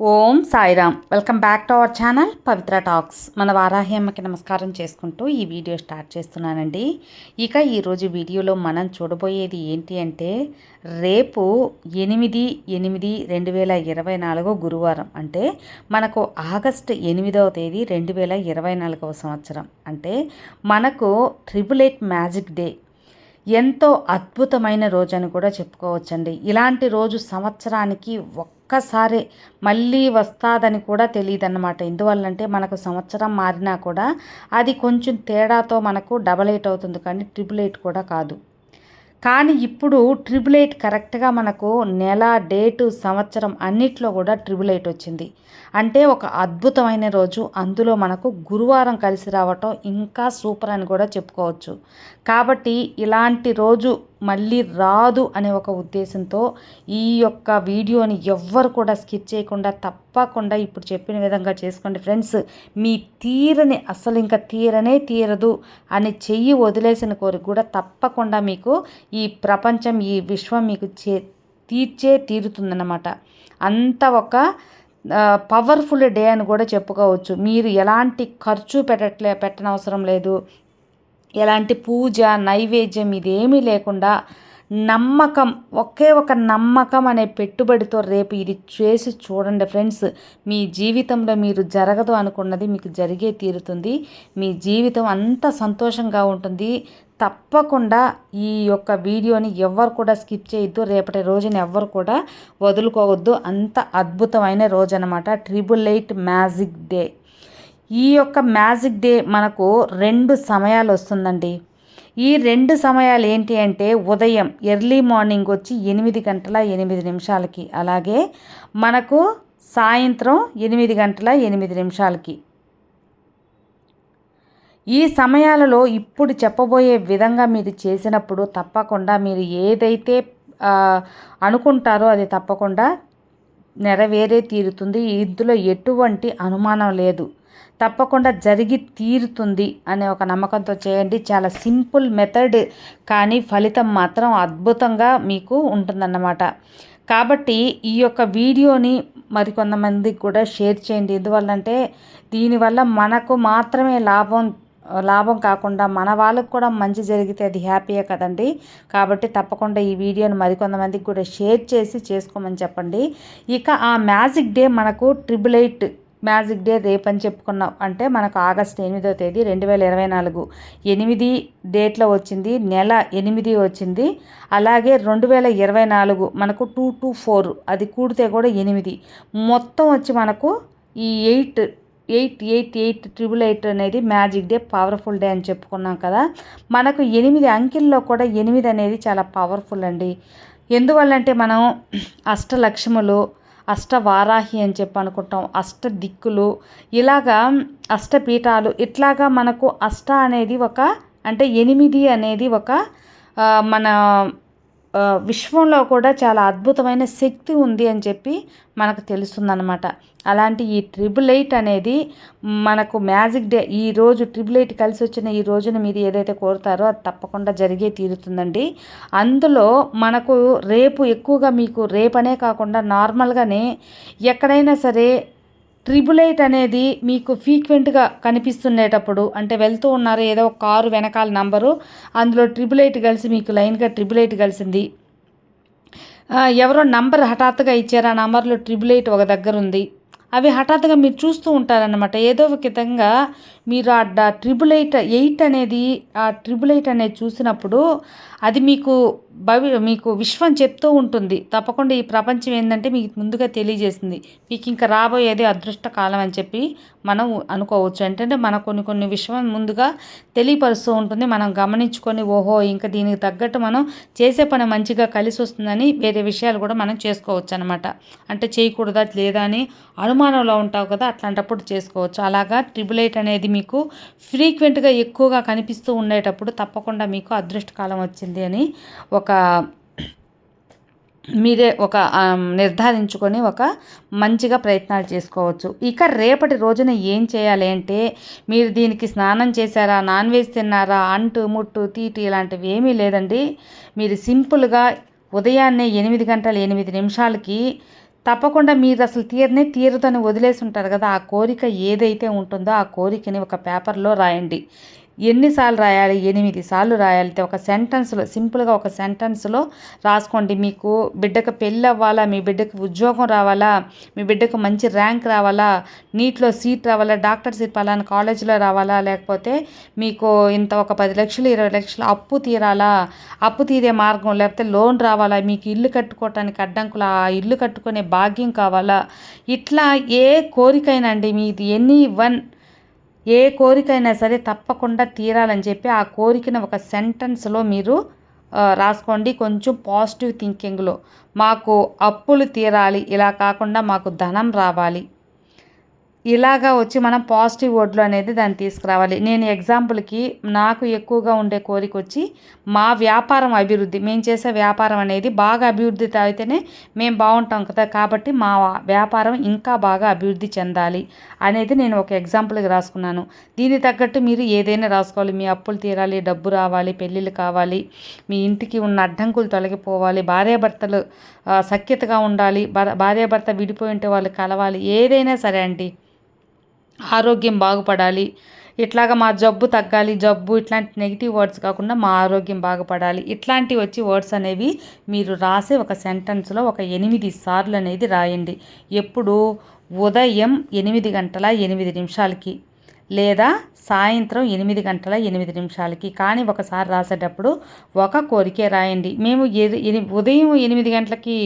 Om Sairam. Welcome back to our channel Pavitra talks. మన వారాహి అమ్మకి నమస్కారం చేసుకుంటూ ఈ వీడియో స్టార్ట్ చేస్తున్నానండి. ఇక ఈరోజు వీడియోలో మనం చూడబోయేది ఏంటి అంటే రేపు ఎనిమిది ఎనిమిది రెండు వేల ఇరవై నాలుగో గురువారం అంటే మనకు ఆగస్టు ఎనిమిదవ తేదీ రెండు వేల ఇరవై నాలుగవ సంవత్సరం. అంటే మనకు ట్రిపుల్ ఎయిట్ మ్యాజిక్ డే ఎంతో అద్భుతమైన రోజు అని కూడా చెప్పుకోవచ్చండి. ఇలాంటి రోజు సంవత్సరానికి ఒక్కసారే మళ్ళీ వస్తాదని కూడా తెలియదు అన్నమాట ఎందువల్లంటే మనకు సంవత్సరం మారినా కూడా అది కొంచెం తేడాతో మనకు డబల్ ఎయిట్ అవుతుంది కానీ ట్రిపుల్ ఎయిట్ కూడా కాదు. కానీ ఇప్పుడు ట్రిపుల్ ఎయిట్ కరెక్ట్గా మనకు నెల డేటు సంవత్సరం అన్నిట్లో కూడా ట్రిపుల్ ఎయిట్ వచ్చింది. అంటే ఒక అద్భుతమైన రోజు. అందులో మనకు గురువారం కలిసి రావటం ఇంకా సూపర్ అని కూడా చెప్పుకోవచ్చు. కాబట్టి ఇలాంటి రోజు మళ్ళీ రాదు అనే ఒక ఉద్దేశంతో ఈ యొక్క వీడియోని ఎవ్వరు కూడా స్కిప్ చేయకుండా తప్పకుండా ఇప్పుడు చెప్పిన విధంగా చేసుకోండి ఫ్రెండ్స్. మీ తీరని అసలు ఇంకా తీరనే తీరదు అని చెయ్యి వదిలేసిన కోరిక కూడా తప్పకుండా మీకు ఈ ప్రపంచం ఈ విశ్వం మీకు చే తీర్చే తీరుతుందన్నమాట. అంత ఒక పవర్ఫుల్ డే అని కూడా చెప్పుకోవచ్చు. మీరు ఎలాంటి ఖర్చు పెట్టట్లే పెట్టనవసరం లేదు. ఎలాంటి పూజ నైవేద్యం ఇదేమీ లేకుండా నమ్మకం ఒకే ఒక నమ్మకం అనే పెట్టుబడితో రేపు ఇది చేసి చూడండి ఫ్రెండ్స్. మీ జీవితంలో మీరు జరగదు అనుకున్నది మీకు జరిగే తీరుతుంది. మీ జీవితం అంత సంతోషంగా ఉంటుంది. తప్పకుండా ఈ యొక్క వీడియోని ఎవ్వరు కూడా స్కిప్ చేయొద్దు. రేపటి రోజున ఎవ్వరు కూడా వదులుకోవద్దు. అంత అద్భుతమైన రోజు అనమాట ట్రిబుల్ ఎయిట్ మ్యాజిక్ డే. ఈ యొక్క మ్యాజిక్ డే మనకు రెండు సమయాలు వస్తుందండి. ఈ రెండు సమయాలు ఏంటి అంటే ఉదయం ఎర్లీ మార్నింగ్ వచ్చి ఎనిమిది గంటల ఎనిమిది నిమిషాలకి అలాగే మనకు సాయంత్రం ఎనిమిది గంటల ఎనిమిది నిమిషాలకి. ఈ సమయాలలో ఇప్పుడు చెప్పబోయే విధంగా మీరు చేసినప్పుడు తప్పకుండా మీరు ఏదైతే అనుకుంటారో అది తప్పకుండా నెరవేరే తీరుతుంది. ఇందులో ఎటువంటి అనుమానం లేదు. తప్పకుండా జరిగి తీరుతుంది అనే ఒక నమ్మకంతో చేయండి. చాలా సింపుల్ మెథడ్ కానీ ఫలితం మాత్రం అద్భుతంగా మీకు ఉంటుందన్నమాట. కాబట్టి ఈ యొక్క వీడియోని మరికొంతమందికి కూడా షేర్ చేయండి. ఎందువల్లంటే దీనివల్ల మనకు మాత్రమే లాభం లాభం కాకుండా మన వాళ్ళకు కూడా మంచి జరిగితే అది హ్యాపీయే కదండి. కాబట్టి తప్పకుండా ఈ వీడియోని మరికొంతమందికి కూడా షేర్ చేసి చేసుకోమని చెప్పండి. ఇక ఆ మ్యాజిక్ డే మనకు ట్రిపుల్ ఎయిట్ మ్యాజిక్ డే రేపు అని చెప్పుకున్నాం. అంటే మనకు ఆగస్ట్ ఎనిమిదో తేదీ రెండు వేల ఇరవై నాలుగు. ఎనిమిది డేట్లో వచ్చింది నెల ఎనిమిది వచ్చింది అలాగే రెండు వేల ఇరవై నాలుగు మనకు టూ టూ ఫోర్ అది కూడితే కూడా ఎనిమిది. మొత్తం వచ్చి మనకు ఈ eight eight eight eight triple eight అనేది మ్యాజిక్ డే పవర్ఫుల్ డే అని చెప్పుకున్నాం కదా. మనకు ఎనిమిది అంకెల్లో కూడా ఎనిమిది అనేది చాలా పవర్ఫుల్ అండి. ఎందువల్లంటే మనం అష్టలక్ష్ములు అష్టవారాహి అని చెప్పి అనుకుంటాం. అష్ట దిక్కులు. ఇలాగా అష్టపీఠాలు. ఇట్లాగా మనకు అష్ట అనేది ఒక అంటే ఎనిమిది అనేది ఒక మన విశ్వంలో కూడా చాలా అద్భుతమైన శక్తి ఉంది అని చెప్పి మనకు తెలుస్తుందన్నమాట. అలాంటి ఈ ట్రిపుల్ ఎయిట్ అనేది మనకు మ్యాజిక్ డే ఈ రోజు ట్రిపుల్ ఎయిట్ కలిసి వచ్చిన ఈ రోజున మీరు ఏదైతే కోరుతారో అది తప్పకుండా జరిగే తీరుతుందండి. అందులో మనకు రేపు ఎక్కువగా మీకు రేపనే కాకుండా నార్మల్గానే ఎక్కడైనా సరే ట్రిపుల్ ఎయిట్ అనేది మీకు ఫ్రీక్వెంట్గా కనిపిస్తుండేటప్పుడు అంటే వెళ్తూ ఉన్నారు ఏదో ఒక కారు వెనకాల నంబరు అందులో ట్రిపుల్ ఎయిట్ కలిసి మీకు లైన్గా ట్రిపుల్ ఎయిట్ కలిసింది. ఎవరో నంబర్ హఠాత్తుగా ఇచ్చారు ఆ నంబర్లో ట్రిపుల్ ఎయిట్ ఒక దగ్గర ఉంది. అవి హఠాత్తుగా మీరు చూస్తూ ఉంటారనమాట ఏదో ఒక విధంగా మీరు ఆ ట్రిపుల్ ఎయిట్ ఎయిట్ అనేది ఆ ట్రిపుల్ ఎయిట్ అనేది చూసినప్పుడు అది మీకు భవి మీకు విశ్వం చెప్తూ ఉంటుంది. తప్పకుండా ఈ ప్రపంచం ఏంటంటే మీకు ముందుగా తెలియజేసింది. మీకు ఇంకా రాబోయేది అదృష్ట కాలం అని చెప్పి మనం అనుకోవచ్చు. ఏంటంటే మన కొన్ని కొన్ని విషయం ముందుగా తెలియపరుస్తూ ఉంటుంది. మనం గమనించుకొని ఓహో ఇంకా దీనికి తగ్గట్టు మనం చేసే పని మంచిగా కలిసి వస్తుందని వేరే విషయాలు కూడా మనం చేసుకోవచ్చు అనమాట అంటే చేయకూడదా లేదా అని అనుమానంలో ఉంటావు కదా అట్లాంటప్పుడు చేసుకోవచ్చు. అలాగా ట్రిపుల్ ఎయిట్ అనేది మీకు ఫ్రీక్వెంట్గా ఎక్కువగా కనిపిస్తూ ఉండేటప్పుడు తప్పకుండా మీకు అదృష్టకాలం వచ్చింది అని ఒక మీరే ఒక నిర్ధారించుకొని ఒక మంచిగా ప్రయత్నాలు చేసుకోవచ్చు. ఇక రేపటి రోజున ఏం చేయాలి అంటే మీరు దీనికి స్నానం చేశారా నాన్ వెజ్ తిన్నారా అంటు ముట్టు తీటు ఇలాంటివి ఏమీ లేదండి. మీరు సింపుల్గా ఉదయాన్నే ఎనిమిది గంటల ఎనిమిది నిమిషాలకి తప్పకుండా మీరు అసలు తీరనే తీరుదని వదిలేసి ఉంటారు కదా ఆ కోరిక ఏదైతే ఉంటుందో ఆ కోరికని ఒక పేపర్లో రాయండి. ఎన్నిసార్లు రాయాలి ఎనిమిది సార్లు రాయాలి ఒక సెంటెన్స్లో సింపుల్గా ఒక సెంటెన్స్లో రాసుకోండి. మీకు బిడ్డకు పెళ్ళి అవ్వాలా మీ బిడ్డకు ఉద్యోగం రావాలా మీ బిడ్డకు మంచి ర్యాంక్ రావాలా నీట్లో సీట్ రావాలా డాక్టర్ సీట్ పలానా కాలేజీలో రావాలా లేకపోతే మీకు ఇంత ఒక పది లక్షలు ఇరవై లక్షలు అప్పు తీరాలా అప్పు తీరే మార్గం లేకపోతే లోన్ రావాలా మీకు ఇల్లు కట్టుకోవటానికి అడ్డంకులు ఆ ఇల్లు కట్టుకునే భాగ్యం కావాలా ఇట్లా ఏ కోరికైనా అండి మీది ఎనీ వన్ ఏ కోరికైనా సరే తప్పకుండా తీరాలని చెప్పి ఆ కోరికను ఒక సెంటెన్స్లో మీరు రాసుకోండి. కొంచెం పాజిటివ్ థింకింగ్లో. మాకు అప్పులు తీరాలి. ఇలా కాకుండా మాకు ధనం రావాలి. ఇలాగా వచ్చి మనం పాజిటివ్ వర్డ్లు అనేది దాన్ని తీసుకురావాలి. నేను ఎగ్జాంపుల్కి నాకు ఎక్కువగా ఉండే కోరిక వచ్చి మా వ్యాపారం అభివృద్ధి. మేము చేసే వ్యాపారం అనేది బాగా అభివృద్ధి అయితేనే మేము బాగుంటాం కదా. కాబట్టి మా వ్యాపారం ఇంకా బాగా అభివృద్ధి చెందాలి అనేది నేను ఒక ఎగ్జాంపుల్కి రాసుకున్నాను. దీని తగ్గట్టు మీరు ఏదైనా రాసుకోవాలి. మీ అప్పులు తీరాలి డబ్బు రావాలి పెళ్ళిళ్ళు కావాలి మీ ఇంటికి ఉన్న అడ్డంకులు తొలగిపోవాలి భార్యాభర్తలు సఖ్యతగా ఉండాలి భార్యాభర్త విడిపోయి ఉంటే వాళ్ళు కలవాలి. ఏదైనా సరే అండి. ఆరోగ్యం బాగుపడాలి. ఇట్లాగా మా జబ్బు తగ్గాలి. జబ్బు ఇట్లాంటి నెగిటివ్ వర్డ్స్ కాకుండా మా ఆరోగ్యం బాగుపడాలి. ఇట్లాంటి వచ్చి వర్డ్స్ అనేవి మీరు రాసే ఒక సెంటెన్స్లో ఒక ఎనిమిది సార్లు అనేది రాయండి. ఎప్పుడు? ఉదయం ఎనిమిది గంటల ఎనిమిది నిమిషాలకి. లేదా సాయంత్రం ఎనిమిది గంటల ఎనిమిది నిమిషాలకి కానీ ఒకసారి రాసేటప్పుడు ఒక కోరికే రాయండి. మేము ఉదయం ఎనిమిది గంటలకి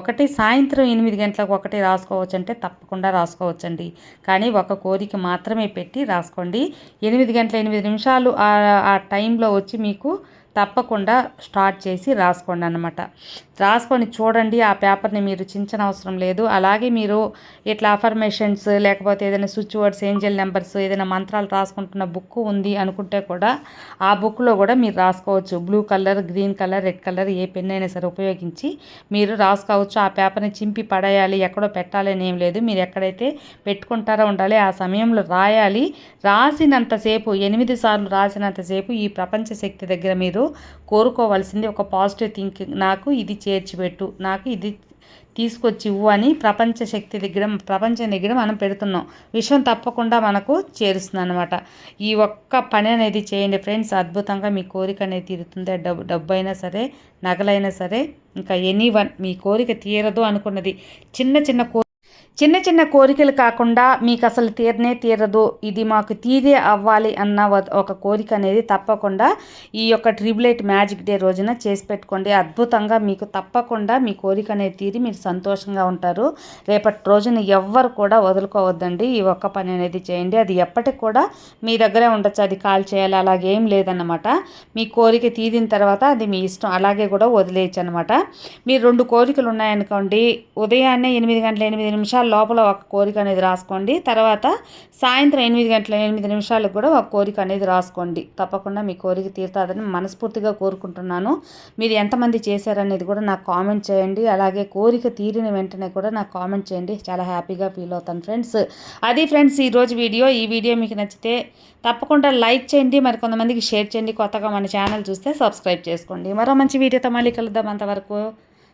ఒకటి సాయంత్రం ఎనిమిది గంటలకు ఒకటి రాసుకోవచ్చు అంటే తప్పకుండా రాసుకోవచ్చండి. కానీ ఒక కోరిక మాత్రమే పెట్టి రాసుకోండి. ఎనిమిది గంటల ఎనిమిది నిమిషాలు ఆ టైంలో వచ్చి మీకు తప్పకుండా స్టార్ట్ చేసి రాసుకోండి అనమాట రాసుకొని చూడండి ఆ పేపర్ని మీరు చించిన అవసరం లేదు. అలాగే మీరు ఇట్లా అఫర్మేషన్స్ లేకపోతే ఏదైనా స్విచ్ వర్డ్స్ ఏంజల్ నెంబర్స్ ఏదైనా మంత్రాలు రాసుకుంటున్న బుక్ ఉంది అనుకుంటే కూడా ఆ బుక్లో కూడా మీరు రాసుకోవచ్చు. Blue colour green colour red colour ఏ పెన్ అయినా సరే ఉపయోగించి మీరు రాసుకోవచ్చు. ఆ పేపర్ని చింపి పడేయాలి ఎక్కడో పెట్టాలి అని ఏం లేదు. మీరు ఎక్కడైతే పెట్టుకుంటారో ఉండాలి ఆ సమయంలో రాయాలి. రాసినంతసేపు ఎనిమిది సార్లు రాసినంతసేపు ఈ ప్రపంచ శక్తి దగ్గర మీరు కోరుకోవాల్సింది ఒక పాజిటివ్ థింకింగ్ నాకు ఇది చేర్చిపెట్టు నాకు ఇది తీసుకొచ్చి ఇవ్వు అని ప్రపంచ శక్తి దగ్గర ప్రపంచం దగ్గర మనం పెడుతున్నాం. విషయం తప్పకుండా మనకు చేరుస్తుంది అనమాట ఈ ఒక్క పని అనేది చేయండి ఫ్రెండ్స్. అద్భుతంగా మీ కోరిక అనేది తీరుతుంది. డబ్బు డబ్బు అయినా సరే నగలైనా సరే ఇంకా ఎనీ వన్ మీ కోరిక తీరదు అనుకున్నది. చిన్న చిన్న కో చిన్న చిన్న కోరికలు కాకుండా మీకు అసలు తీరనే తీరదు. ఇది మాకు తీరే అవ్వాలి అన్న ఒక కోరిక అనేది తప్పకుండా ఈ యొక్క ట్రిబులైట్ మ్యాజిక్ డే రోజున చేసి పెట్టుకోండి. అద్భుతంగా మీకు తప్పకుండా మీ కోరిక అనేది తీరి మీరు సంతోషంగా ఉంటారు. రేపటి రోజున ఎవ్వరు కూడా వదులుకోవద్దండి. ఈ ఒక్క పని అనేది చేయండి. అది ఎప్పటికి కూడా మీ దగ్గరే ఉండొచ్చు. అది కాల్ చేయాలి అలాగేం లేదన్నమాట. మీ కోరిక తీరిన తర్వాత అది మీ ఇష్టం. అలాగే కూడా వదిలేయచ్చు అనమాట మీరు రెండు కోరికలు ఉన్నాయనుకోండి. ఉదయాన్నే ఎనిమిది గంటల ఎనిమిది నిమిషాలు లోపల ఒక కోరిక అనేది రాసుకోండి. తర్వాత సాయంత్రం ఎనిమిది గంటల ఎనిమిది నిమిషాలకు కూడా ఒక కోరిక అనేది రాసుకోండి. తప్పకుండా మీ కోరిక తీరుతుందని మనస్ఫూర్తిగా కోరుకుంటున్నాను. మీరు ఎంతమంది చేశారనేది కూడా నాకు కామెంట్ చేయండి. అలాగే కోరిక తీరిన వెంటనే కూడా నాకు కామెంట్ చేయండి. చాలా హ్యాపీగా ఫీల్ అవుతాను ఫ్రెండ్స్. అది ఫ్రెండ్స్ ఈరోజు వీడియో. ఈ వీడియో మీకు నచ్చితే తప్పకుండా లైక్ చేయండి. మరి కొంతమందికి షేర్ చేయండి. కొత్తగా మన ఛానల్ చూస్తే సబ్స్క్రైబ్ చేసుకోండి. మరో మంచి వీడియోతో మళ్ళీ కలుద్దాం అంతవరకు.